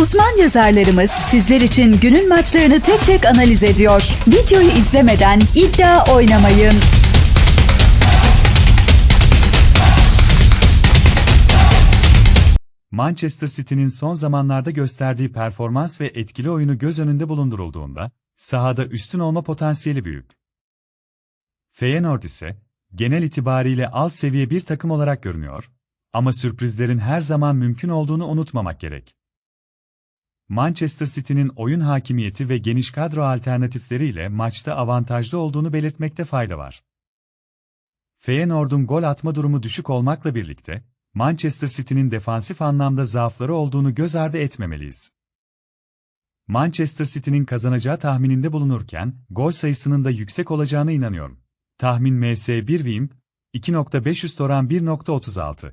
Uzman yazarlarımız sizler için günün maçlarını tek tek analiz ediyor. Videoyu izlemeden iddia oynamayın. Manchester City'nin son zamanlarda gösterdiği performans ve etkili oyunu göz önünde bulundurulduğunda, sahada üstün olma potansiyeli büyük. Feyenoord ise, genel itibariyle alt seviye bir takım olarak görünüyor, ama sürprizlerin her zaman mümkün olduğunu unutmamak gerek. Manchester City'nin oyun hakimiyeti ve geniş kadro alternatifleriyle maçta avantajlı olduğunu belirtmekte fayda var. Feyenoord'un gol atma durumu düşük olmakla birlikte, Manchester City'nin defansif anlamda zaafları olduğunu göz ardı etmemeliyiz. Manchester City'nin kazanacağı tahmininde bulunurken, gol sayısının da yüksek olacağına inanıyorum. Tahmin MS1 Wim, 2.500 oran 1.36.